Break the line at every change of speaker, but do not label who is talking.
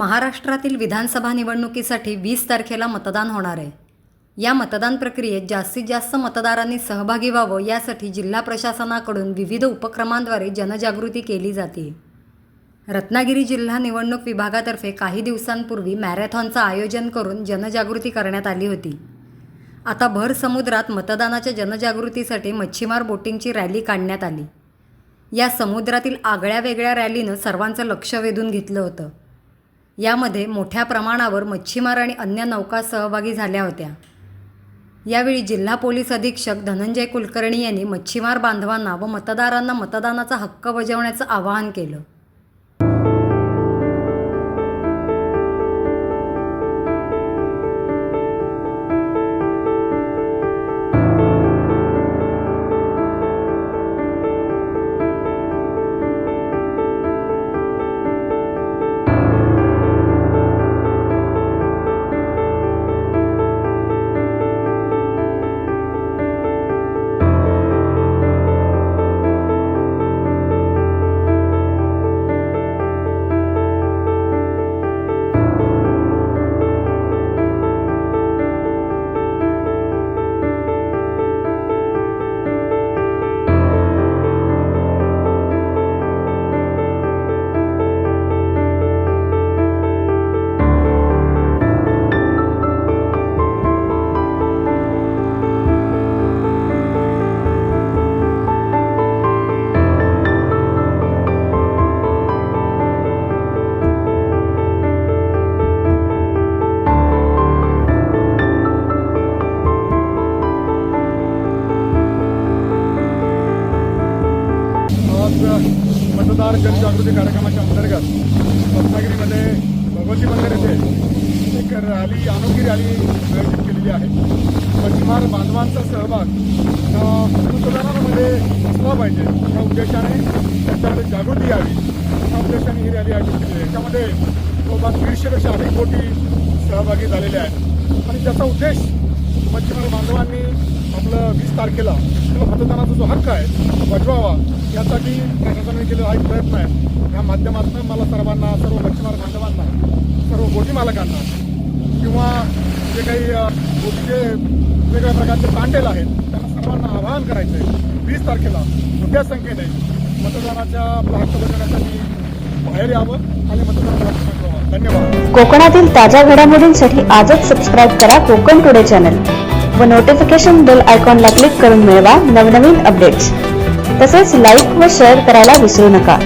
महाराष्ट्रातील विधानसभा निवडणुकीसाठी वीस तारखेला मतदान होणार आहे. या मतदान प्रक्रियेत जास्तीत जास्त मतदारांनी सहभागी व्हावं यासाठी जिल्हा प्रशासनाकडून विविध उपक्रमांद्वारे जनजागृती केली जाते. रत्नागिरी जिल्हा निवडणूक विभागातर्फे काही दिवसांपूर्वी मॅरेथॉनचं आयोजन करून जनजागृती करण्यात आली होती. आता भर समुद्रात मतदानाच्या जनजागृतीसाठी मच्छीमार बोटिंगची रॅली काढण्यात आली. या समुद्रातील आगळ्या वेगळ्या रॅलीनं सर्वांचं लक्ष वेधून घेतलं होतं. यामध्ये मोठ्या प्रमाणावर मच्छीमार आणि अन्य नौका सहभागी झाल्या होत्या. यावेळी जिल्हा पोलीस अधीक्षक धनंजय कुलकर्णी यांनी मच्छीमार बांधवांना व मतदारांना मतदानाचा हक्क बजावण्याचं आवाहन केलं.
मतदार जनजागृती कार्यक्रमाच्या अंतर्गत रत्नागिरीमध्ये भगवती मंदिर येथे एक रॅली अनोखी रॅली आयोजित केलेली आहे. मच्छीमार बांधवांचा सहभाग हा असला पाहिजे. या उद्देशाने त्याच्यामध्ये जागृती यावी. या उद्देशाने ही रॅली आयोजित केली आहे. याच्यामध्ये जवळपास दीडशेपेक्षा अधिक कोटी सहभागी झालेले आहेत. आणि त्याचा उद्देश मच्छीमार बांधवांनी आपलं वीस तारखेला किंवा मतदानाचा जो हक्क आहे बजवावा यासाठी प्रशासनाने केलेला हा एक प्रयत्न आहे. या माध्यमातून मला सर्वांना सर्व मच्छीमार बांधवांना सर्व बोटी मालकांना किंवा जे काही अ, बोटीचे वेगवेगळ्या प्रकारचे तांडेल आहेत त्यांना सर्वांना आवाहन करायचं आहे. वीस तारखेला मोठ्या संख्येने मतदानाच्या हक्क बजावण्यासाठी बाहेर यावं आणि मतदानाचा धन्यवाद.
कोकणातील ताज्या घडामोडींसाठी आजच सबस्क्राईब करा कोकण टुडे चॅनल व नोटिफिकेशन बेल आयकॉनला क्लिक करून मिळवा नवनवीन अपडेट्स तसेच लाईक व शेअर करायला विसरू नका.